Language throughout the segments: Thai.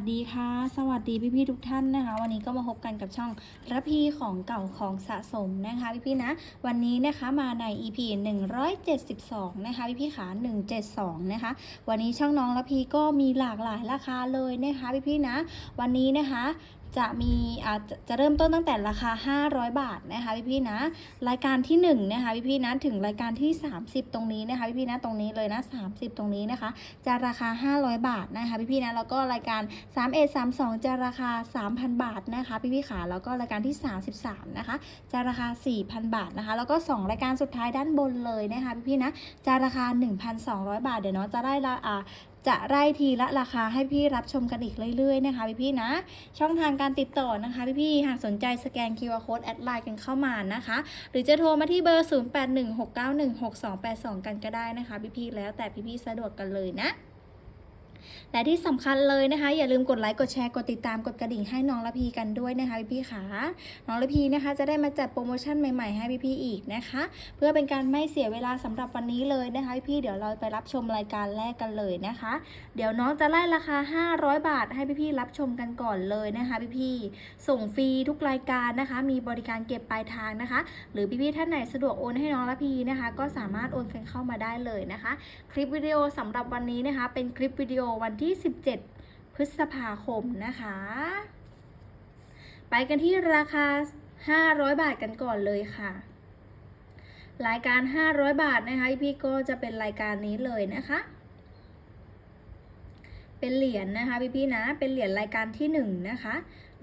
วัสดีค่ะ สวัสดีพี่ๆทุกท่านนะคะ วันนี้ก็มาพบกันกับช่องระพีของเก่าของสะสมนะคะพี่ๆนะ วันนี้นะคะมาใน EP 172 นะคะพี่ๆขา172 นะคะ วันนี้ช่องน้องระพีก็มีหลากหลายราคาเลยนะคะพี่ๆนะ วันนี้นะคะ จะมีอาจจะจะเริ่มต้นตั้งแต่ราคา 500 บาทนะคะพี่ๆนะ รายการที่1นะคะพี่ๆนะถึงรายการที่ 30 ตรงนี้นะคะพี่ๆนะตรงนี้เลยนะ30 ตรงนี้นะคะ จะราคา 500 บาทนะคะพี่ๆนะแล้วก็รายการ3 1 3 2 จะราคา 3,000 บาทนะคะพี่ๆขาแล้วก็รายการที่ 33นะคะจะราคา 4,000 บาทนะคะ แล้วก็ 2 รายการสุดท้ายด้านบนเลยนะคะพี่ๆนะจะราคา 1,200 บาทเดี๋ยวเนาะจะได้ละอ่า จะไล่ทีละราคาให้พี่รับชมกันอีกเรื่อยๆนะคะพี่ๆนะ ช่องทางการติดต่อนะคะพี่ๆหากสนใจสแกน QR Code แอดไลน์กันเข้ามานะคะ หรือจะโทรมาที่เบอร์ 0816916282 กันก็ได้นะคะพี่ๆแล้วแต่พี่ๆสะดวกกันเลยนะ และที่สำคัญเลยนะคะ อย่าลืมกดไลค์กดแชร์กดติดตามกดกระดิ่งให้น้องละพีกันด้วยนะคะพี่ๆขาน้องละพีนะคะ จะได้มาจัดโปรโมชั่นใหม่ๆให้พี่ๆอีกนะคะ เพื่อเป็นการไม่เสียเวลาสำหรับวันนี้เลยนะคะพี่ๆเดี๋ยวเราไปรับชมรายการแรกกันเลยนะคะ เดี๋ยวน้องจะไล่ราคา 500 บาทให้พี่ๆรับชมกันก่อนเลยนะคะพี่ๆส่งฟรีทุกรายการนะคะ มีบริการเก็บปลายทางนะคะ หรือพี่ๆท่านไหนสะดวกโอนให้น้องละพีนะคะ ก็สามารถโอนกันเข้ามาได้เลยนะคะ คลิปวิดีโอสำหรับวันนี้นะคะ เป็นคลิปวิดีโอวันที่ 17 พฤษภาคมนะคะ ไปกันที่ราคา 500 บาทกันก่อนเลยค่ะ รายการ 500 บาทนะคะพี่ก็จะเป็นรายการนี้เลยนะคะ เป็นเหรียญนะคะพี่ๆนะ เป็นเหรียญรายการที่ 1 นะคะ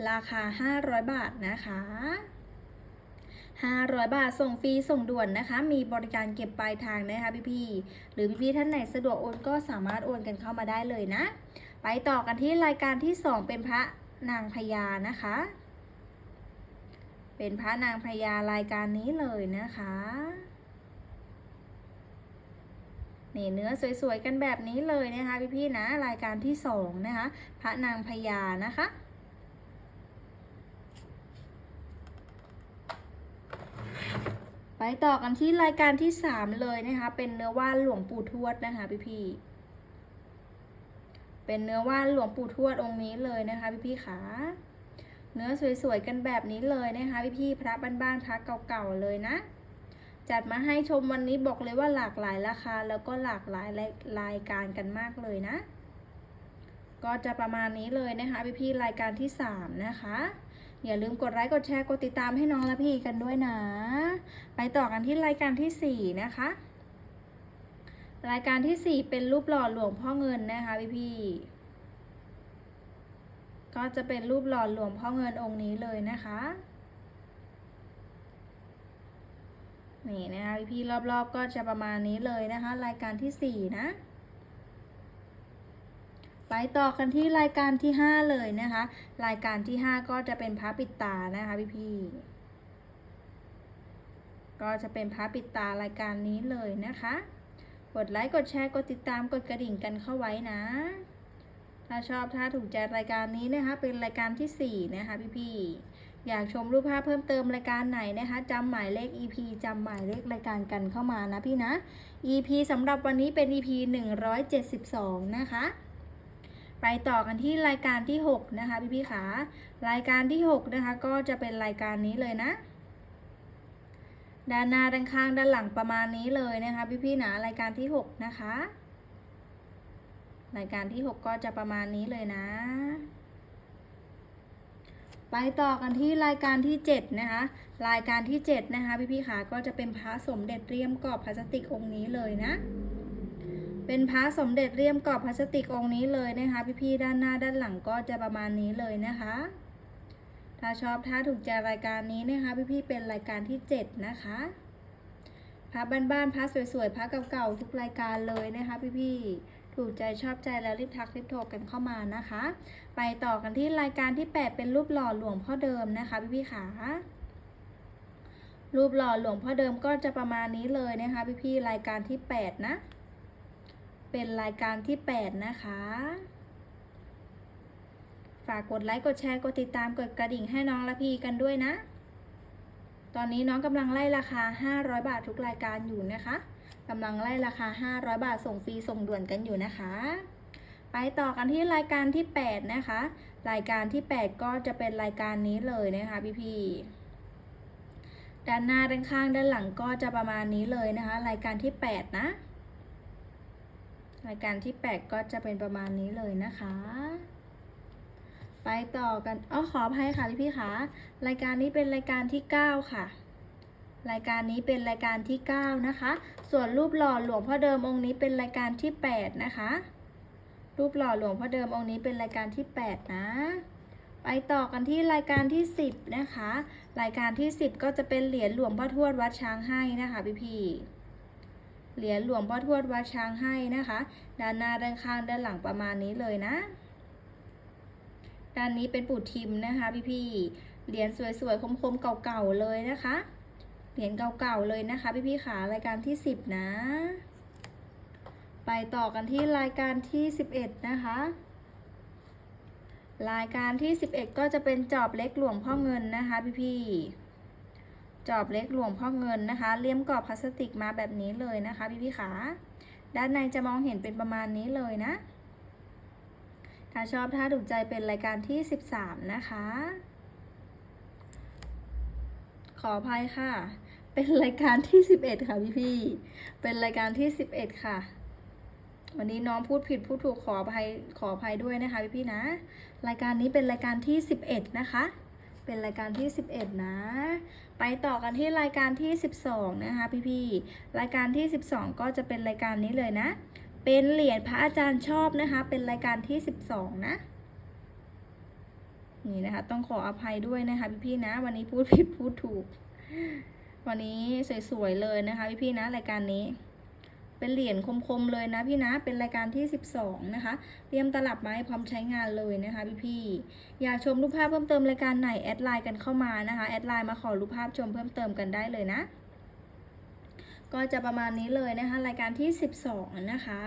ราคา 500 บาทนะคะ 500 บาท ส่งฟรี ส่งด่วนนะคะ มีบริการเก็บปลายทางนะคะพี่ๆ หรือพี่ๆ ท่านไหนสะดวกโอนก็สามารถโอนกันเข้ามาได้เลยนะ ไปต่อกันที่รายการที่ 2 เป็นพระนางพญานะคะ เป็นพระนางพญารายการนี้เลยนะคะนี่เนื้อสวยๆ กันแบบนี้เลยนะคะพี่ๆ นะ รายการที่ 2 นะคะ พระนางพญานะคะ ไปต่อกันที่รายการที่ 3 เลยนะคะ เป็นเนื้อว่านหลวงปู่ทวดนะคะพี่พี่เป็นเนื้อว่านหลวงปู่ทวดองค์นี้เลยนะคะพี่พี่ขาเนื้อสวยๆกันแบบนี้เลยนะคะพี่พี่พระบ้านๆพระเก่าๆเลยนะ จัดมาให้ชมวันนี้บอกเลยว่าหลากหลายราคาแล้วก็หลากหลายรายการกันมากเลยนะ ก็จะประมาณนี้เลยนะคะพี่พี่รายการที่ 3 นะคะ อย่าลืมกดไลค์กดแชร์กดติดตามให้น้องและพี่กันด้วยนะ ไปต่อกันที่รายการที่ 4 นะคะ รายการที่ 4 เป็นรูปหล่อหลวงพ่อเงินนะคะพี่พี่ก็จะเป็นรูปหล่อหลวงพ่อเงินองค์นี้เลยนะคะนี่นะคะพี่พี่รอบๆก็จะประมาณนี้เลยนะคะ รายการที่ 4 นะ ไปต่อกันที่รายการที่ 5 เลยนะคะ รายการที่ 5 ก็จะเป็นพระปิดตานะคะพี่พี่ก็จะเป็นพระปิดตารายการนี้เลยนะคะ กดไลค์กดแชร์กดติดตามกดกระดิ่งกันเข้าไว้นะ ถ้าชอบถ้าถูกใจรายการนี้นะคะ เป็นรายการที่ 4 นะคะพี่พี่อยากชมรูปภาพเพิ่มเติมรายการไหนนะคะจำหมายเลข EP จำหมายเลขรายการกันเข้ามานะพี่นะ EP สำหรับวันนี้เป็น EP 172 นะคะ ไปต่อกันที่รายการที่ 6 นะคะพี่พี่ขารายการที่ 6 นะคะ ก็จะเป็นรายการนี้เลยนะ ด้านหน้าด้านข้างด้านหลังประมาณนี้เลยนะคะ พี่พี่นะรายการที่ 6 นะคะ รายการที่ 6 ก็จะประมาณนี้เลยนะ ไปต่อกันที่รายการที่7นะคะรายการที่7นะคะพี่พี่ขาก็จะเป็นพระสมเด็จเรียมกรอบพลาสติกองค์นี้เลยนะ เป็นพระสมเด็จเรียมกรอบพลาสติกองค์นี้เลยนะคะ พี่ๆด้านหน้าด้านหลังก็จะประมาณนี้เลยนะคะ ถ้าชอบถ้าถูกใจรายการนี้นะคะ พี่ๆเป็นรายการที่ 7 นะคะพระบ้านๆพระสวยๆพระเก่าๆทุกรายการเลยนะคะ พี่ๆถูกใจชอบใจแล้วรีบทักรีบโทรกันเข้ามานะคะ ไปต่อกันที่รายการที่ 8 เป็นรูปหล่อหลวงพ่อเดิมนะคะพี่ๆขารูปหล่อหลวงพ่อเดิมก็จะประมาณนี้เลยนะคะพี่ๆรายการที่ 8 นะ เป็นรายการที่ 8 นะคะ ฝากกดไลค์ กดแชร์ กดติดตาม กดกระดิ่งให้น้องละพีกันด้วยนะ ตอนนี้น้องกำลังไล่ราคา 500 บาททุกรายการอยู่นะคะกำลังไล่ราคา 500 บาทส่งฟรีส่งด่วนกันอยู่นะคะ ไปต่อกันที่รายการที่ 8 นะคะ รายการที่ 8 ก็จะเป็นรายการนี้เลยนะคะพี่ๆด้านหน้าด้านข้างด้านหลังก็จะประมาณนี้เลยนะคะ รายการที่ 8 นะ รายการที่ 8 ก็จะเป็นประมาณนี้เลยนะคะ ไปต่อกันอ๋อขออภัยค่ะพี่พี่คะรายการนี้เป็นรายการที่ 9 ค่ะ รายการนี้เป็นรายการที่ 9 นะคะ ส่วนรูปหล่อหลวงพ่อเดิมองค์นี้เป็นรายการที่ 8 นะคะ รูปหล่อหลวงพ่อเดิมองค์นี้เป็นรายการที่ 8 นะไปต่อกันที่รายการที่ 10 นะคะ รายการที่ 10 ก็จะเป็นเหรียญหลวงพ่อทวดวัดช้างให้นะคะพี่พี่ เหรียญหลวงพ่อทวดวัดช้างให้นะคะ ด้านหน้าด้านข้างด้านหลังประมาณนี้เลยนะ ด้านนี้เป็นปู่ทิมนะคะพี่พี่ๆเหรียญสวยๆคมๆเก่าๆเลยนะคะ เหรียญเก่าๆเลยนะคะพี่พี่ๆขารายการที่ 10 นะ ไปต่อกันที่รายการที่ 11 นะคะรายการที่ 11 ก็จะเป็นจอบเล็กหลวงพ่อเงินนะคะพี่พี่ๆ จอบเล็กหลวงพ่อเงินนะคะ เลี่ยมกรอบพลาสติกมาแบบนี้เลยนะคะพี่พี่ขาด้านในจะมองเห็นเป็นประมาณนี้เลยนะ ถ้าชอบถ้าถูกใจเป็นรายการที่ 13 นะคะ ขออภัยค่ะ เป็นรายการที่ 11 ค่ะพี่พี่เป็นรายการที่ 11 ค่ะ วันนี้น้องพูดผิดพูดถูกขออภัยขออภัยด้วยนะคะพี่พี่นะ รายการนี้เป็นรายการที่ 11 นะคะ เป็นรายการที่ 11 นะ ไปต่อกันที่รายการที่ 12 นะคะพี่พี่ๆ รายการที่ 12 ก็จะเป็นรายการนี้เลยนะ เป็นเหรียญพระอาจารย์ชอบนะคะ เป็นรายการที่ 12 นะ นี่นะคะ ต้องขออภัยด้วยนะคะพี่พี่ๆนะ วันนี้พูดผิดพูดถูก วันนี้สวยๆ เลยนะคะพี่พี่ๆนะรายการนี้ เป็นเหรียญคมๆเลยนะพี่นะ เป็นรายการที่ 12 นะคะ เตรียมตลับไมาให้พร้อมใช้งานเลยนะคะพี่ๆ อยากชมรูปภาพเพิ่มเติมรายการไหนแอดไลน์กันเข้ามานะคะ แอดไลน์มาขอรูปภาพชมเพิ่มเติมกันได้เลยนะ ก็จะประมาณนี้เลยนะคะ รายการที่ 12 นะคะ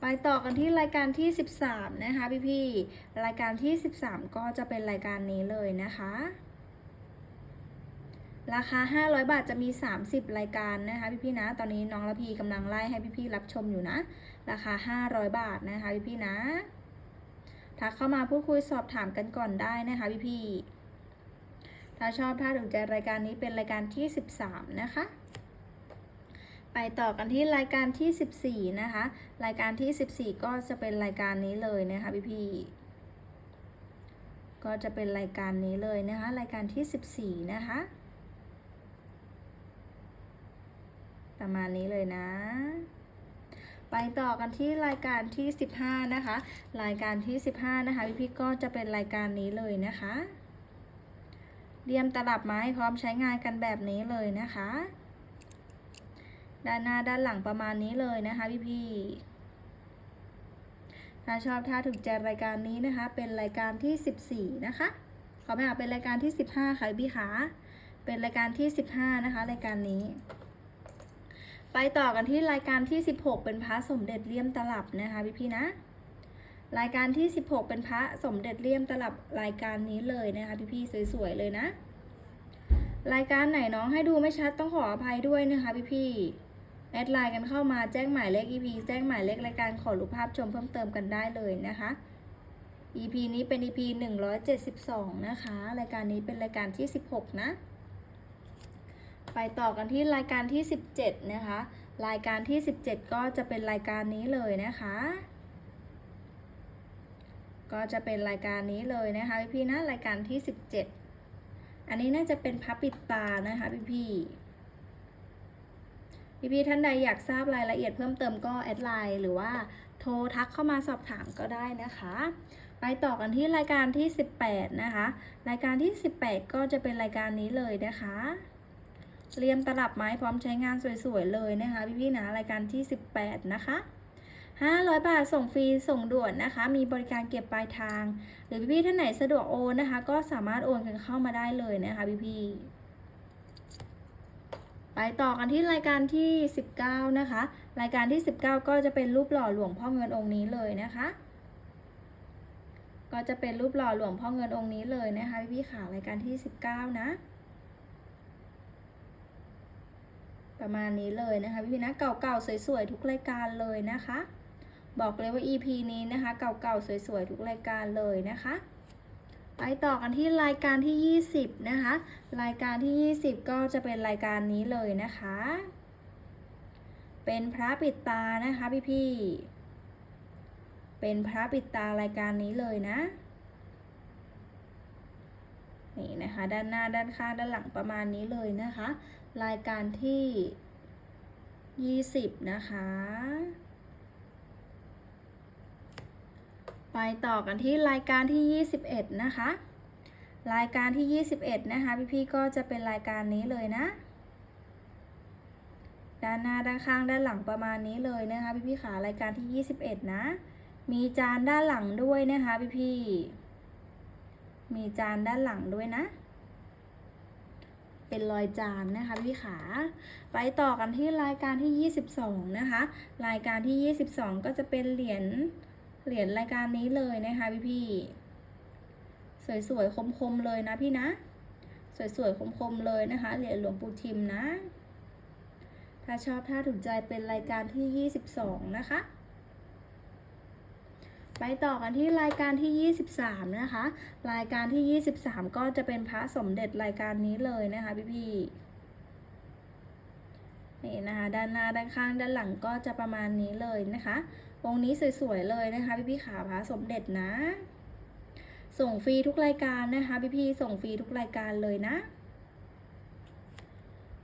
ไปต่อกันที่รายการที่ 13 นะคะพี่ๆ รายการที่ 13 ก็จะเป็นรายการนี้เลยนะคะ ราคา 500 บาทจะมี 30 รายการนะคะพี่ๆนะ ตอนนี้น้องละพีกำลังไล่ให้พี่ๆรับชมอยู่นะ ราคา 500 บาทนะคะพี่ๆนะ ทักเข้ามาพูดคุยสอบถามกันก่อนได้นะคะพี่ๆ ถ้าชอบถ้าถูกใจรายการนี้เป็นรายการที่ 13 นะคะ ไปต่อกันที่รายการที่ 14 นะคะ รายการที่ 14 ก็จะเป็นรายการนี้เลยนะคะพี่ๆ ก็จะเป็นรายการนี้เลยนะคะ รายการที่ 14 นะคะ ประมาณนี้เลยนะ ไปต่อกันที่รายการที่ 15 นะคะ รายการที่ 15 นะคะพี่ๆก็จะเป็นรายการนี้เลยนะคะเรียมตลับไม้พร้อมใช้งานกันแบบนี้เลยนะคะ ด้านหน้าด้านหลังประมาณนี้เลยนะคะพี่ๆถ้าชอบถ้าถูกใจรายการนี้นะคะ เป็นรายการที่ 14 นะคะ ขอไม่ค่ะเป็นรายการที่ 15 ค่ะพี่ขาเป็นรายการที่ 15 นะคะ รายการนี้ ไปต่อกันที่รายการที่ 16 เป็นพระสมเด็จเลี่ยมตลับนะคะพี่ๆนะ รายการที่ 16 เป็นพระสมเด็จเลี่ยมตลับรายการนี้เลยนะคะพี่ๆสวยๆเลยนะ รายการไหนน้องให้ดูไม่ชัดต้องขออภัยด้วยนะคะพี่ๆแอดไลน์กันเข้ามาแจ้งหมายเลข EP แจ้งหมายเลขรายการขอรูปภาพชมเพิ่มเติมกันได้เลยนะคะ EP นี้เป็น EP 172 นะคะ รายการนี้เป็นรายการที่ 16 นะ ไปต่อกันที่รายการที่ 17 นะคะ รายการที่ 17 ก็จะเป็นรายการนี้เลยนะคะ ก็จะเป็นรายการนี้เลยนะคะพี่ๆนะรายการที่ 17 อันนี้น่าจะเป็นพับปิดตานะคะพี่ๆพี่ๆท่านใดอยากทราบรายละเอียดเพิ่มเติมก็แอดไลน์หรือว่าโทรทักเข้ามาสอบถามก็ได้นะคะ ไปต่อกันที่รายการที่ 18 นะคะ รายการที่ 18 ก็จะเป็นรายการนี้เลยนะคะ เตรียมตลับไม้พร้อมใช้งานสวยๆเลยนะคะพี่ๆนะรายการที่ 18 นะคะ 500 บาทส่งฟรีส่งด่วนนะคะ มีบริการเก็บปลายทาง หรือพี่ๆท่านไหนสะดวกโอนนะคะ ก็สามารถโอนกันเข้ามาได้เลยนะคะพี่ๆไปต่อกันที่รายการที่ 19 นะคะ รายการที่ 19 ก็จะเป็นรูปหล่อหลวงพ่อเงินองค์นี้เลยนะคะ ก็จะเป็นรูปหล่อหลวงพ่อเงินองค์นี้เลยนะคะพี่ๆค่ะรายการที่ 19 นะ ประมาณนี้เลยนะคะพี่ๆนะเก่าๆสวยๆทุกรายการเลยนะคะ บอกเลยว่า EP นี้นะคะ เก่าๆสวยๆทุกรายการเลยนะคะไปต่อกันที่รายการที่ 20 นะคะ รายการที่ 20 ก็จะเป็นรายการนี้เลยนะคะ เป็นพระปิดตานะคะพี่ๆเป็นพระปิดตารายการนี้เลยนะ นี่นะคะ ด้านหน้าด้านข้างด้านหลังประมาณนี้เลยนะคะ รายการที่ 20 นะคะ ไปต่อกันที่รายการที่ 21 นะคะ รายการที่ 21 นะคะ พี่ๆก็จะเป็นรายการนี้เลยนะ ด้านหน้าด้านข้างด้านหลังประมาณนี้เลยนะคะ พี่ๆขารายการที่ 21 นะ มีจานด้านหลังด้วยนะคะ พี่ๆมีจานด้านหลังด้วยนะ เป็นรอยจานนะคะพี่ขา ไปต่อกันที่รายการที่ 22 นะคะ รายการที่ 22 ก็จะเป็นเหรียญเหรียญรายการนี้เลยนะคะพี่พี่ๆสวยๆคมๆเลยนะพี่นะ สวยๆคมๆเลยนะคะเหรียญหลวงปู่ทิมนะ ถ้าชอบถ้าถูกใจเป็นรายการที่ 22 นะคะ ไปต่อกันที่รายการที่ 23 นะคะ รายการที่ 23 ก็จะเป็นพระสมเด็จรายการนี้เลยนะคะพี่พี่นี่นะคะด้านหน้าด้านข้างด้านหลังก็จะประมาณนี้เลยนะคะองค์นี้สวยๆเลยนะคะพี่พี่ขาพระสมเด็จนะ ส่งฟรีทุกรายการนะคะพี่พี่ส่งฟรีทุกรายการเลยนะ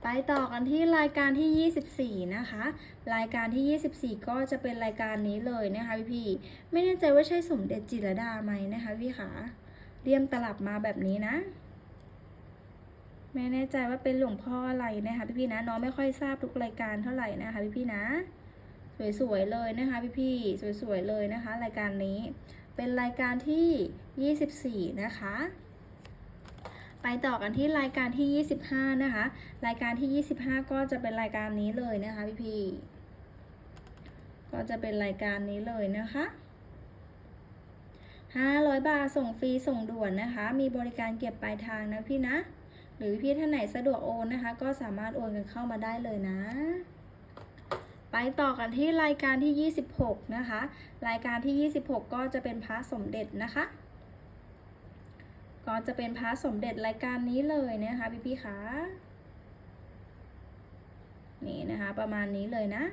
ไปต่อกันที่รายการที่ 24 นะคะ รายการที่ 24 ก็จะเป็นรายการนี้เลยนะคะพี่พี่ไม่แน่ใจว่าใช่สมเด็จจิรดาไหมนะคะพี่ขาเลี่ยมตลับมาแบบนี้นะ ไม่แน่ใจว่าเป็นหลวงพ่ออะไรนะคะพี่พี่นะน้องไม่ค่อยทราบทุกรายการเท่าไหร่นะคะพี่พี่นะ สวยๆเลยนะคะพี่พี่สวยๆเลยนะคะ รายการนี้ เป็นรายการที่ 24 นะคะ ไปต่อกันที่รายการที่ 25 นะคะ รายการที่ 25 ก็จะเป็นรายการนี้เลยนะคะพี่พี่ก็จะเป็นรายการนี้เลยนะคะ500 บาทส่งฟรีส่งด่วนนะคะ มีบริการเก็บปลายทางนะพี่นะ หรือพี่ท่านไหนสะดวกโอนนะคะ ก็สามารถโอนกันเข้ามาได้เลยนะ ไปต่อกันที่รายการที่ 26 นะคะ รายการที่ 26 ก็จะเป็นพระสมเด็จนะคะ ก็จะเป็นพระสมเด็จรายการนี้เลยนะคะพี่พี่ๆคะนี่นะคะประมาณนี้เลยนะ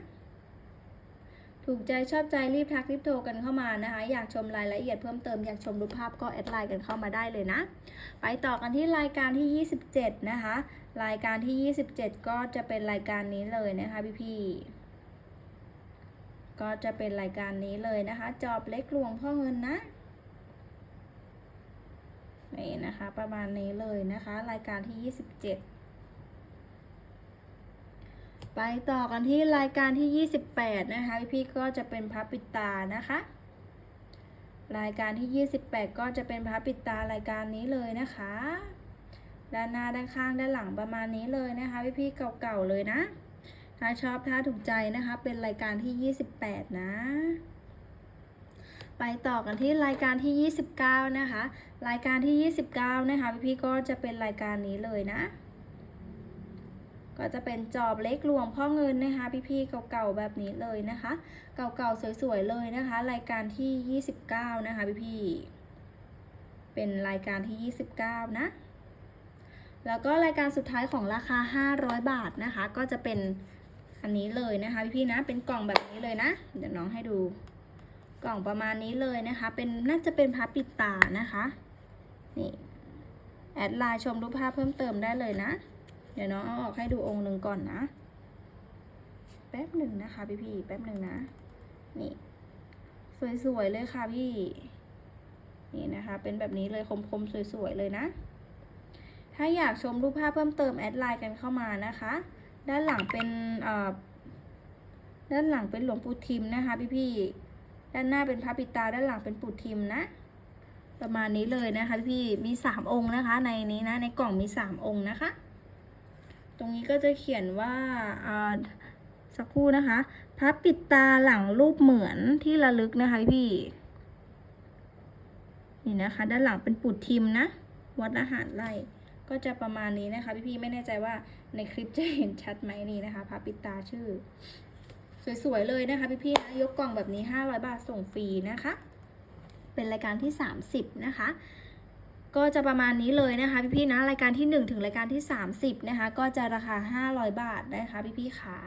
ถูกใจชอบใจรีบทักรีบโทรกันเข้ามานะคะ อยากชมรายละเอียดเพิ่มเติมอยากชมรูปภาพก็แอดไลน์กันเข้ามาได้เลยนะ ไปต่อกันที่รายการที่ 27 นะคะ รายการที่ 27 ก็จะเป็นรายการนี้เลยนะคะพี่พี่ๆก็จะเป็นรายการนี้เลยนะคะ จอบเล็กหลวงพ่อเงินนะ นี่นะคะ ประมาณนี้เลยนะคะ รายการที่ 27 ไปต่อกันที่รายการที่ 28 นะคะ พี่ก็จะเป็นพระปิดตานะคะ รายการที่ 28 ก็จะเป็นพระปิดตารายการนี้เลยนะคะ ด้านหน้าด้านข้างด้านหลังประมาณนี้เลยนะคะ พี่ๆเก่าๆเลยนะ ถ้าชอบถ้าถูกใจนะคะ เป็นรายการที่ 28 นะ ไปต่อกันที่รายการที่ 29 นะคะ รายการที่ 29 นะคะ พี่ๆก็จะเป็นรายการนี้เลยนะ ก็จะเป็นจอบเล็กหลวงพ่อเงินนะคะ พี่ๆเก่าๆแบบนี้เลยนะคะ เก่าๆสวยๆเลยนะคะ รายการที่ 29 นะคะพี่ๆเป็นรายการที่ 29 นะ แล้วก็รายการสุดท้ายของราคา 500 บาทนะคะ ก็จะเป็นอันนี้เลยนะคะพี่ๆนะ เป็นกล่องแบบนี้เลยนะ เดี๋ยวน้องให้ดู กล่องประมาณนี้เลยนะคะ เป็นน่าจะเป็นพับปิดตานะคะ นี่ แอดไลน์ชมรูปภาพเพิ่มเติมได้เลยนะ เดี๋ยวน้องเอาออกให้ดูองค์หนึ่งก่อนนะ แป๊บหนึ่งนะคะพี่พี่แป๊บหนึ่งนะ นี่ สวยๆเลยค่ะพี่ นี่นะคะ เป็นแบบนี้เลยคมๆสวยๆเลยนะ ถ้าอยากชมรูปภาพเพิ่มเติมแอดไลน์กันเข้ามานะคะ ด้านหลังเป็นอ่อด้านหลังเป็นหลวงปู่ทิมนะคะพี่พี่ ด้านหน้าเป็นพระปิตาด้านหลังเป็นปู่ทิมนะ ประมาณนี้เลยนะคะพี่มีสามองค์นะคะ ในนี้นะในกล่องมีสามองค์นะคะ ตรงนี้ก็จะเขียนว่าอ่าสักครู่นะคะ พระปิตาหลังรูปเหมือนที่ระลึกนะคะพี่นี่นะคะ ด้านหลังเป็นปู่ทิมนะ วัดอาหารไร่ก็จะประมาณนี้นะคะ พี่ๆไม่แน่ใจว่าในคลิปจะเห็นชัดไหมนี่นะคะพระปิตาชื่อ สวยๆเลยนะคะพี่ๆนะยกกล่องแบบนี้ 500 บาทส่งฟรีนะคะ เป็นรายการที่ 30 นะคะ ก็จะประมาณนี้เลยนะคะพี่ๆนะรายการที่ 1 ถึงรายการที่ 30 นะคะ ก็จะราคา 500 บาทนะคะพี่ๆขา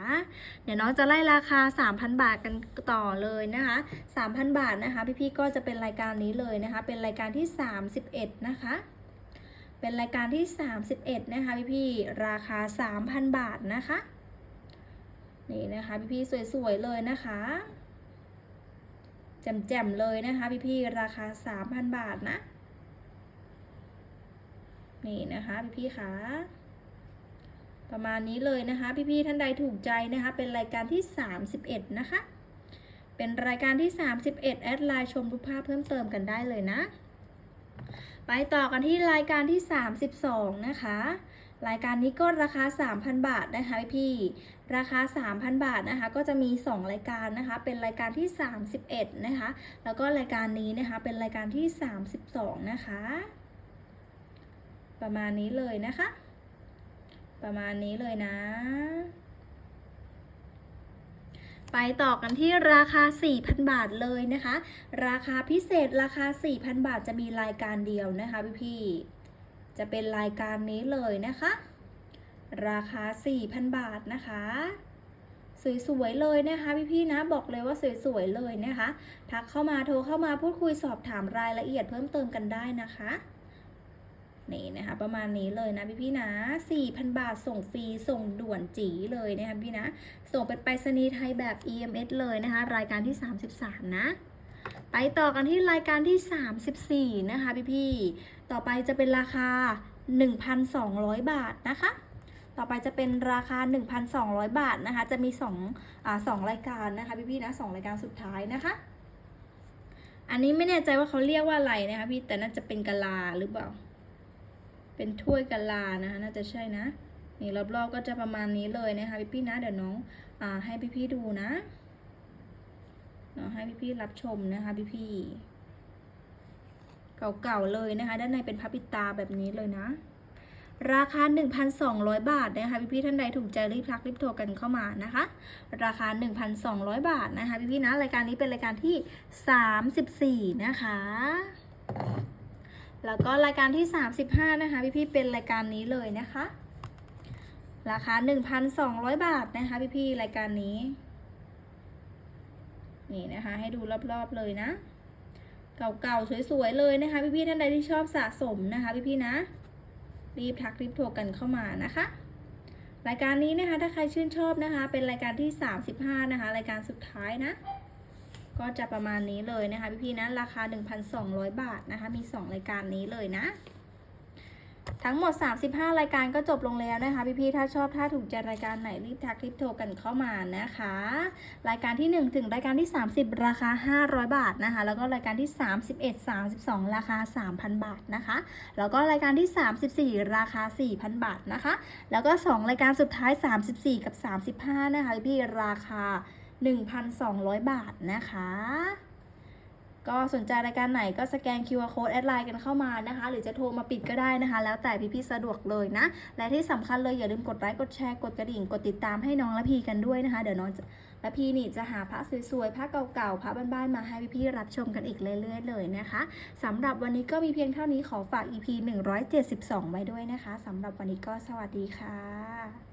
เดี๋ยวน้องจะไล่ราคา 3,000 บาทกันต่อเลยนะคะ 3,000 บาทนะคะพี่ๆก็จะเป็นรายการนี้เลยนะคะ เป็นรายการที่ 31 นะคะเป็นรายการที่ 31 นะคะพี่ๆราคา 3,000 บาทนะคะ นี่นะคะพี่ๆสวยๆเลยนะคะแจ่มๆเลยนะคะพี่ๆราคา 3,000 บาทนะ นี่นะคะพี่ๆคะประมาณนี้เลยนะคะ พี่ๆท่านใดถูกใจนะคะ เป็นรายการที่ 31 นะคะ เป็นรายการที่ 31 แอดไลน์ชมรูปภาพเพิ่มเติมกันได้เลยนะ ไปต่อกันที่รายการที่ 32 นะคะ รายการนี้ก็ราคา 3,000 บาทนะคะพี่ ราคา 3,000 บาทนะคะ ก็จะมี 2 รายการนะคะ เป็นรายการที่ 31 นะคะ แล้วก็รายการนี้นะคะ เป็นรายการที่ 32 นะคะ ประมาณนี้เลยนะคะ ประมาณนี้เลยนะไปต่อกันที่ราคา 4,000 บาทเลยนะคะ ราคาพิเศษราคา 4,000 บาทจะมีรายการเดียวนะคะพี่ๆจะเป็นรายการนี้เลยนะคะ ราคา 4,000 บาทนะคะ สวยๆเลยนะคะพี่ๆนะบอกเลยว่าสวยๆเลยนะคะ ทักเข้ามาโทรเข้ามาพูดคุยสอบถามรายละเอียดเพิ่มเติมกันได้นะคะนี่นะคะประมาณนี้เลยนะพี่พี่ๆนะ 4,000 บาทส่งฟรีส่งด่วนจีเลยนะคะพี่นะ ส่งเป็นไปรษณีย์ไทยแบบ EMS เลยนะคะ รายการที่ 33 นะ ไปต่อกันที่รายการที่ 34 นะคะพี่พี่ๆต่อไปจะเป็นราคา 1,200 บาทนะคะ ต่อไปจะเป็นราคา 1,200 บาทนะคะ จะมี2อ่าสองรายการนะคะพี่พี่ๆนะสองรายการสุดท้ายนะคะ อันนี้ไม่แน่ใจว่าเขาเรียกว่าอะไรนะคะพี่แต่น่าจะเป็นกะลาหรือเปล่า เป็นถ้วยกะลานะคะน่าจะใช่นะนี่รอบๆก็จะประมาณนี้เลยนะคะพี่ๆนะเดี๋ยวน้องอ่าให้พี่ๆดูนะเนาะให้พี่ๆรับชมนะคะพี่ๆเก่าๆเลยนะคะ ด้านในเป็นพับปิตาแบบนี้เลยนะ ราคา 1,200 บาทนะคะพี่ๆท่านใดถูกใจรีบทักรีบโทรกันเข้ามานะคะ ราคา 1,200 บาทนะคะพี่ๆนะรายการนี้เป็นรายการที่ 34 นะคะแล้วก็รายการที่ 35 นะคะ พี่ๆเป็นรายการนี้เลยนะคะ ราคา 1,200 บาทนะคะ พี่ๆรายการนี้ นี่นะคะ ให้ดูรอบๆเลยนะ เก่าๆสวยๆเลยนะคะ พี่ๆท่านใดที่ชอบสะสมนะคะ พี่ๆนะ รีบทักรีบโทรกันเข้ามานะคะ รายการนี้นะคะถ้าใครชื่นชอบนะคะ เป็นรายการที่ 35 นะคะ รายการสุดท้ายนะ ก็จะประมาณนี้เลยนะคะพี่ๆนะราคา 1,200 บาทนะคะ มี 2 รายการนี้เลยนะ ทั้งหมด 35 รายการก็จบลงแล้วนะคะพี่ๆถ้าชอบถ้าถูกใจรายการไหนรีบทักรีบโทรกันเข้ามานะคะ รายการที่ 1 ถึงรายการที่ 30 ราคา 500 บาทนะคะ แล้วก็รายการที่ 31 32 ราคา 3,000 บาทนะคะ แล้วก็รายการที่ 34 ราคา 4,000 บาทนะคะ แล้วก็ 2 รายการสุดท้าย 34 กับ 35 นะคะพี่ราคา 1,200 บาทนะคะ ก็สนใจรายการไหนก็สแกน QR code แอดไลน์กันเข้ามานะคะ หรือจะโทรมาปิดก็ได้นะคะ แล้วแต่พี่ๆสะดวกเลยนะ และที่สำคัญเลยอย่าลืมกดไลค์กดแชร์กดกระดิ่งกดติดตามให้น้องและพีกันด้วยนะคะ เดี๋ยวน้องและพี่นี่จะหาพระสวยๆพระเก่าๆพระบ้านๆมาให้พี่ๆรับชมกันอีกเรื่อยๆเลยนะคะสำหรับวันนี้ก็มีเพียงเท่านี้ขอฝาก EP 172 ไว้ด้วยนะคะสำหรับวันนี้ก็สวัสดีค่ะ